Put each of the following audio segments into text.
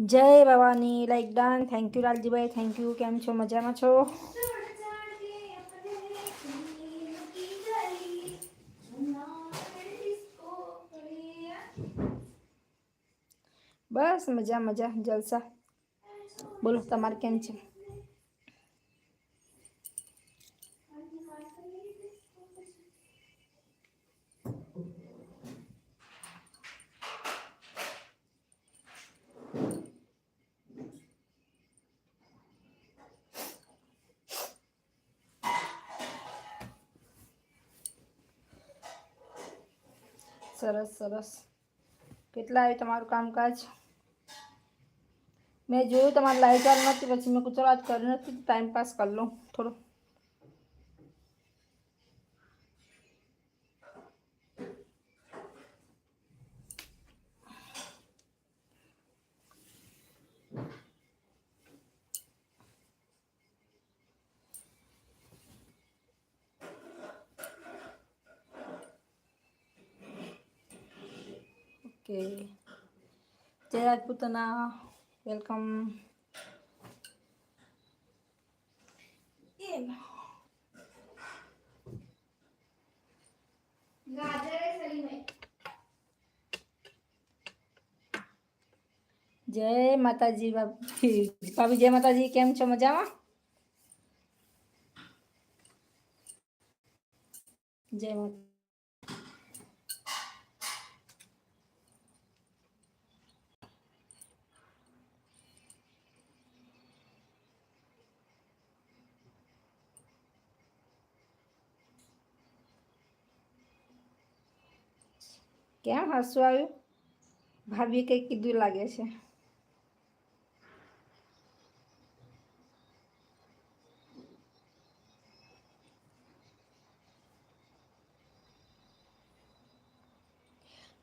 जय Bhavani like done thank you Lalji भाई thank you came छो मजा में छो बस मजा मजा जलसा बोलो तमार केम छे સરસ કેટલા આવ્યું તમારું કામકાજ મેં જોયું તમારે લાઈવ ચાલુ નથી પછી મેં ગુજરાત કર્યું નથી ટાઈમ પાસ કરી લઉં થોડું ओके जय राजपूतना वेलकम जय माता जी बाबी जय माता जी केम छो मजा में जय माता क्या हसु આવ્યું भाभी કંઈ कीधु लगे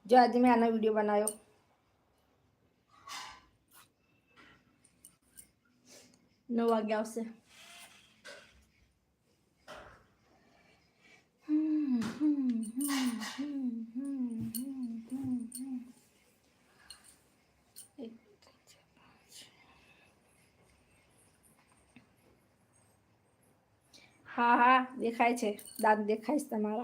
जो आज मैं आना वीडियो बनायो नौ वगे आ हाँ हाँ देखाय છે देखाय દેખાય છે તમારા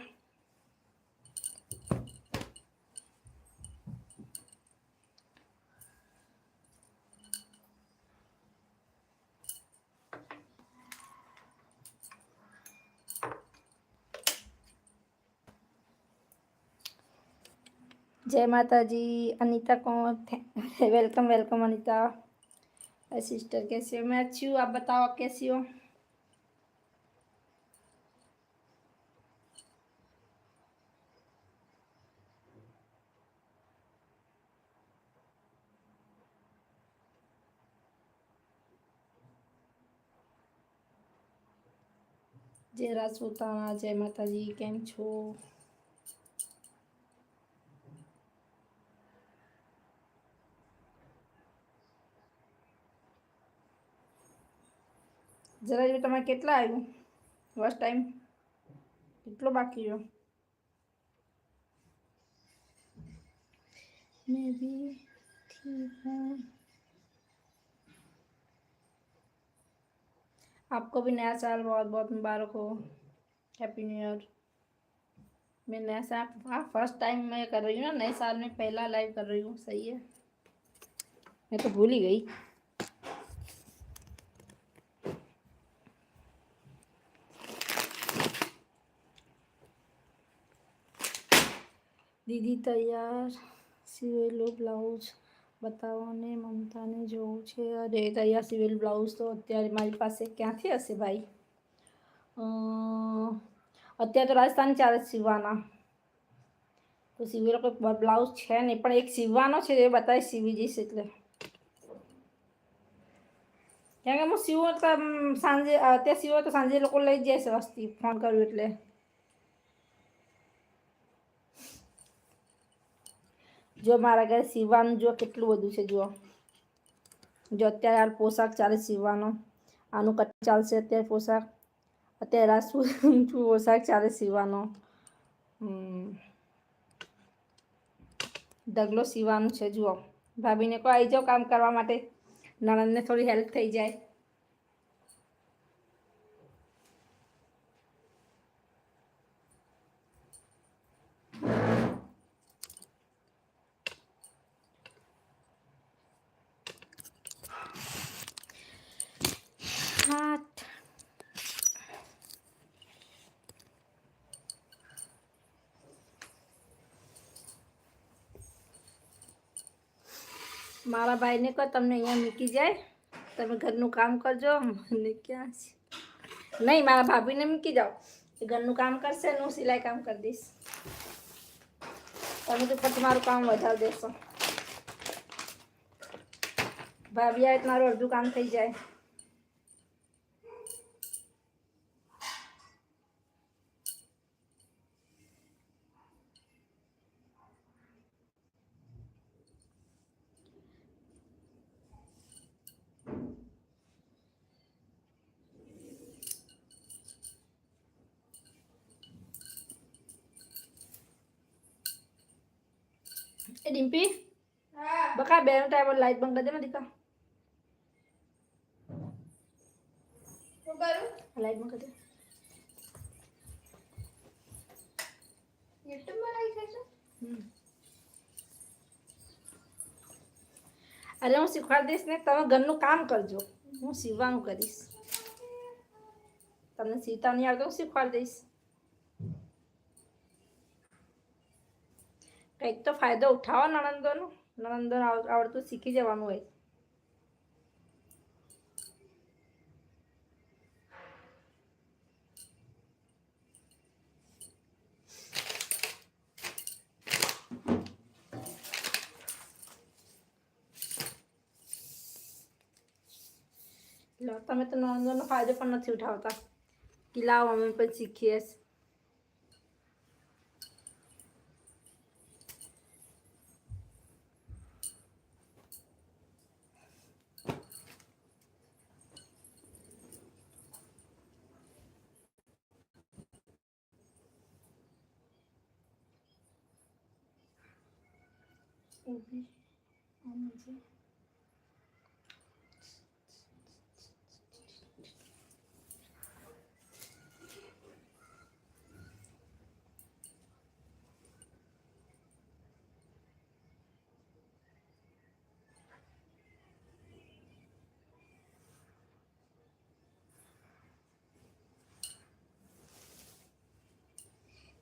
જય માતાજી अनीता को वेलकम वेलकम अनीता सिस्टर कैसे हो मैं अच्छी हूँ आप बताओ आप कैसी हो જય રાજપૂતાણા જય માતાજી કેમ છો જરાજ તમારે કેટલા આવ્યું ફર્સ્ટ ટાઈમ કેટલો બાકી રહ્યો મેં બી आपको भी नया साल बहुत बहुत मुबारक हो हैप्पी न्यू ईयर मैं नया साल हाँ फर्स्ट टाइम मैं कर रही हूँ ना नए साल में पहला लाइव कर रही हूँ सही है मैं तो भूल ही गई दीदी तैयार सिवे लो ब्लाउज बताओ ने ममता ने जो है क्या सीविल ब्लाउज तो अत्यार मेरी पास क्या थी हे भाई अत्यार तो राजस्थान चार सीवा तो सीविल को ब्लाउज है नहीं एक सीवानो है बताए सीवी जी से इतने કેમ કે હું સીવો તો સાંજે અત્યારે સીવો તો સાંજે લોકો લઈ જાય છે જો મારા ઘરે સીવવાનું જો કેટલું બધું છે જુઓ જો અત્યારે હાલ પોશાક ચાલે સીવવાનો આનું કટ ચાલશે અત્યારે પોશાક અત્યારે આ શું પોશાક ચાલે સીવવાનો ઢગલો સીવાનું છે જુઓ ભાભીને કહો આવી જાઓ કામ કરવા માટે નણંદને થોડી હેલ્પ થઈ જાય મારા ભાઈને કહો તમને અહીંયા મૂકી જાય તમે ઘરનું કામ કરજો મને ક્યાં છે નહીં મારા ભાભીને મૂકી જાઓ એ ઘરનું કામ કરશે ને હું સિલાઈ કામ કરી દઈશ તમે તો પછી મારું કામ વધારી દેશો ભાભી આવે તો મારું અડધું કામ થઈ જાય એ ડિમ્પી બકા બે ટાઈમ લાઈટ બંધ કરી દે ને દીકા લાઈટ બંધ કરી દે યુટ્યુબમાં લાઈટ છે હમ અરે હું શીખવાડી દઈશ ને તમે ઘરનું કામ કરજો હું સીવવાનું કરીશ તમને સીતા નહીં આવતો હું શીખવાડી દઈશ તો ફાયદો ઉઠાવો નરંદન નરંદન આવ આવડતું શીખી જવાનું હે લવતા મે તો નરંદન નો ફાયદો પણ નથી ઉઠાવતા કે લાવ અમે પણ શીખીએ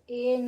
Y en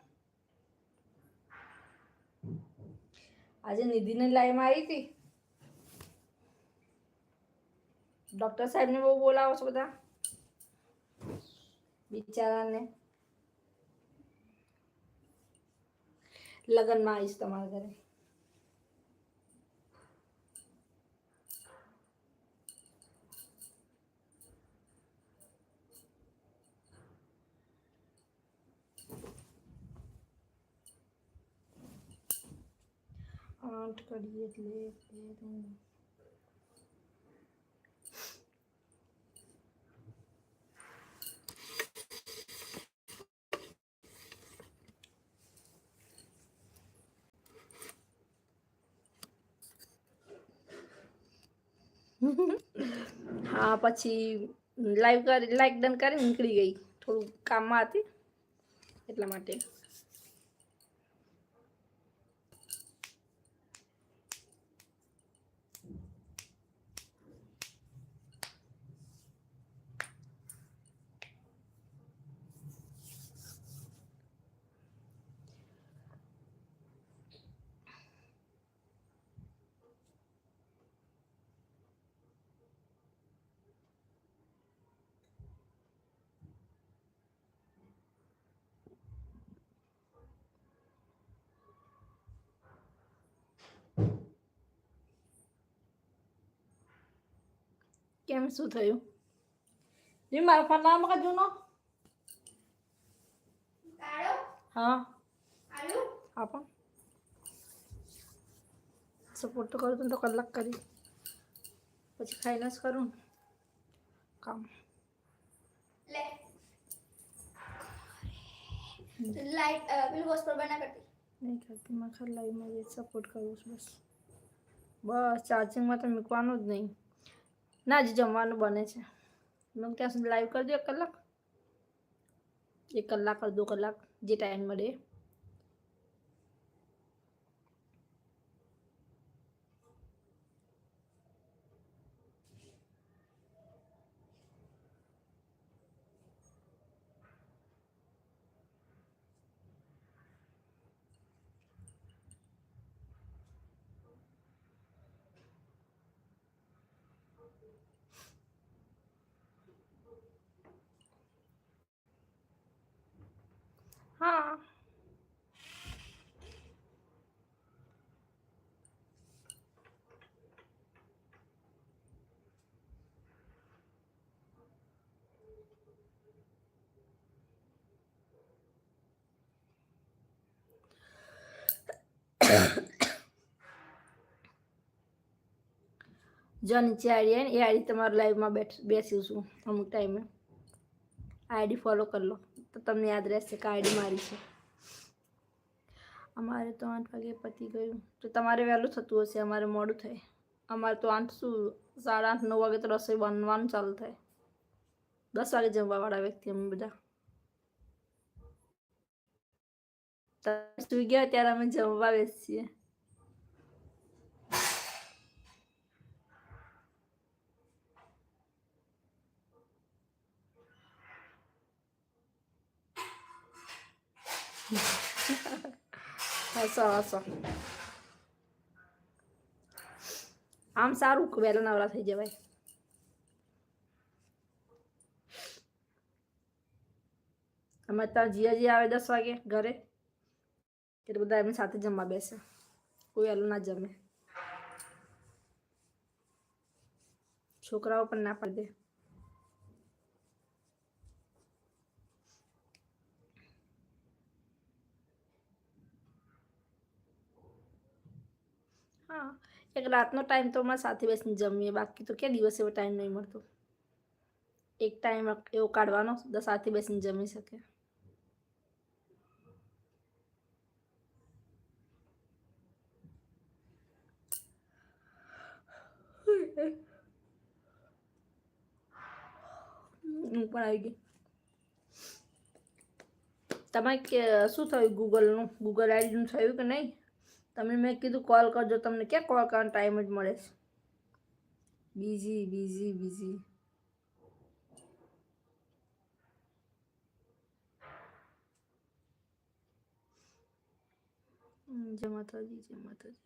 આજે નિધિને લાઈમાં આવી હતી ડૉક્ટર સાહેબને બહુ બોલાવો છો બધા બિચારાને લગ્નમાં આવીશ તમારા ઘરે આઠ કરીએ એટલે હા પછી લાઈવ કરી લાઈક ડન કરી નીકળી ગઈ થોડું કામમાં હતી એટલા માટે કેમ શું થયું જી મારા ફરનામ કા જૂનો કાળો હા આલુ આપો સપોર્ટ તો કરું તો કલાક કરી પછી ખાઈને જ કરું કામ લે लाइट बिल वॉश पर बना करती नहीं करती मैं खाली लाइव में सपोर्ट करूँ बस બસ ચાર્જિંગમાં તો મૂકવાનું જ નહીં ના જ જમવાનું બને છે મેં ત્યાં સુધી લાઈવ કરી દો એક કલાક એક કલાક અડધો કલાક જે ટાઈમ મળે હા જોની જે આઈડી એ આઈડી તમારા લાઈવમાં બેઠ બેસીશું અમુક ટાઈમે આઈડી ફોલો કરી લો તો તમને યાદ રહેશે કાઢી મારી છે અમારે તો આઠ વાગે પતી ગયું તો તમારે વહેલું થતું હશે અમારે મોડું થાય અમારે તો આઠ શું સાડા આઠ નવ વાગે તો રસોઈ બનવાનું ચાલુ થાય દસ વાગે જમવાવાળા વ્યક્તિ અમે બધા સુઈ ગયા ત્યારે અમે જમવા બેસીએ હસો હસો આમ સારું વહેલા નવરા થઈ જવાય અમે ત્યાં જીજાજી આવે દસ વાગે ઘરે એટલે બધા એમની સાથે જમવા બેસે કોઈ વહેલું ના જમે છોકરાઓ પણ ના પડે एक रात ना टाइम तो अमरा साथ बस जमी बाकी तो क्या दिवस एवं टाइम नहीं मत एक टाइम एवं काढ़वा तो साथ बस जमी सके તમે કે શું થયું ગૂગલનું ગૂગલ આઈડીનું તમે મેં કીધું કોલ કરજો તમે કે કોલ કરવાનું ટાઈમ જ મળેશ બિજી બિજી બિજી જમાતાજી જમાતાજી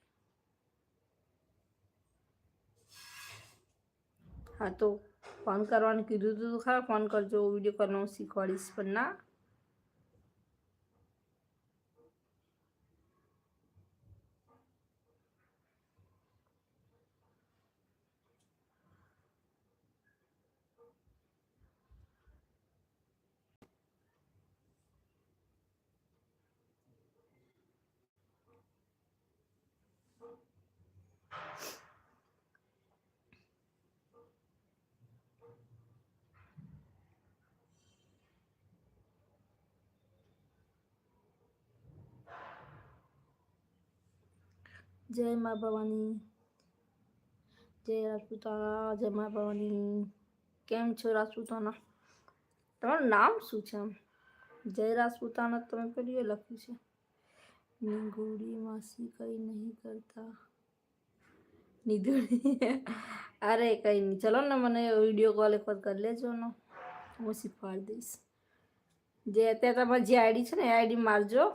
હા તો ફોન કરવાનું કીધું તો ખરા ફોન કરજો વિડિયો પર ન શીખવા リス પણના જય મા ભવાની જય રાજપૂતાના જય મા ભવાની કેમ છો રાજપૂતાના તમારું નામ શું છે આમ જય રાજપૂતાના તમે પેલું લખ્યું છે નિગોડી માસી કંઈ નહીં કરતા નિધોડી અરે કંઈ નહીં ચલો ને મને વિડીયો કોલ એક વખત કરી લેજો ને હું શીખવાડી દઈશ જે અત્યારે તમારી જે આઈડી છે ને એ આઈડી મારજો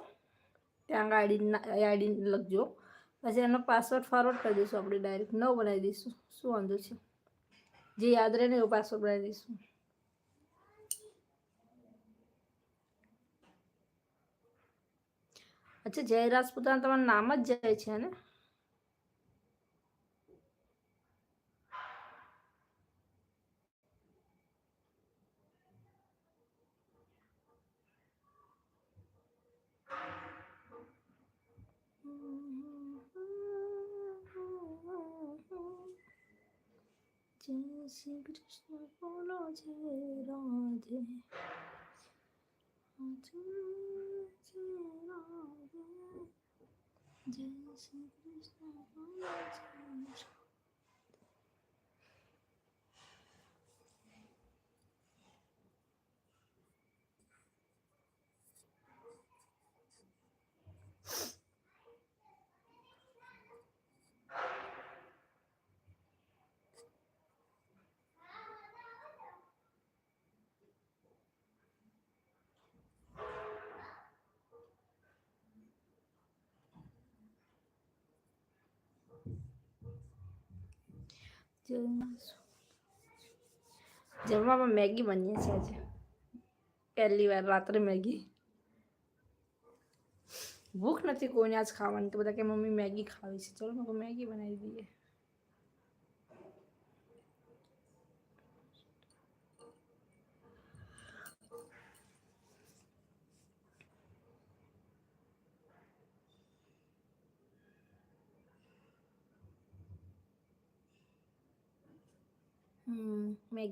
ત્યાં આગળ આઈડી આઈડી લખજો પછી એનો પાસવર્ડ ફોરવર્ડ કરી દઈશું આપણે ડાયરેક્ટ નવો બનાવી દઈશું શું વાંધો છે જે યાદ રહે ને એવો પાસવર્ડ બનાવી દઈશું અચ્છા જય રાજપૂતાના તમારું નામ જ જય છે ને যে শ্রী কৃষ্ণ বলো যে রাধে রাধে যে শ্রী কৃষ্ণ বলো যে जब मैं मैगी बनी है पहली बार रात्रि मैगी भूख नहीं कोई आज खावा बता के मम्मी मैगी खावी चलो मैं मैगी बनाई दी है Hmm, like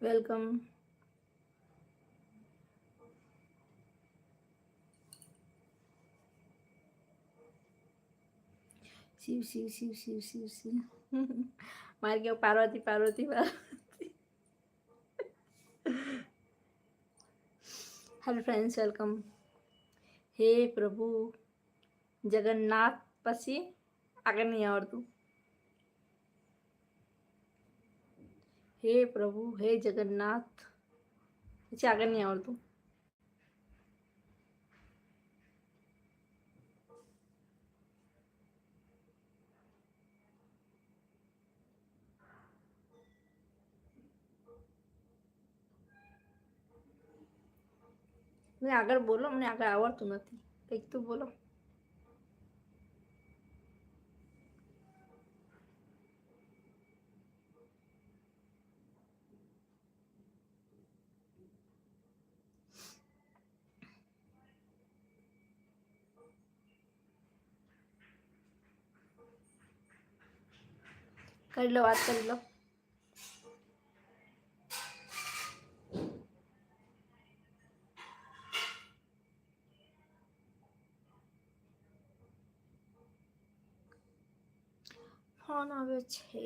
Welcome. Shiv Shiv Shiv Shiv Shiv Shiv मार गया Parvati Parvati Parvati hello friends welcome हे प्रभु जगन्नाथ पसी आगे नहीं और तू हे प्रभु हे जगन्नाथ आगे नहीं और तू मैं आगे तो बोलो मैं आगे आवड़त नहीं कई तो बोलो कर लो बात कर लो 看那个车。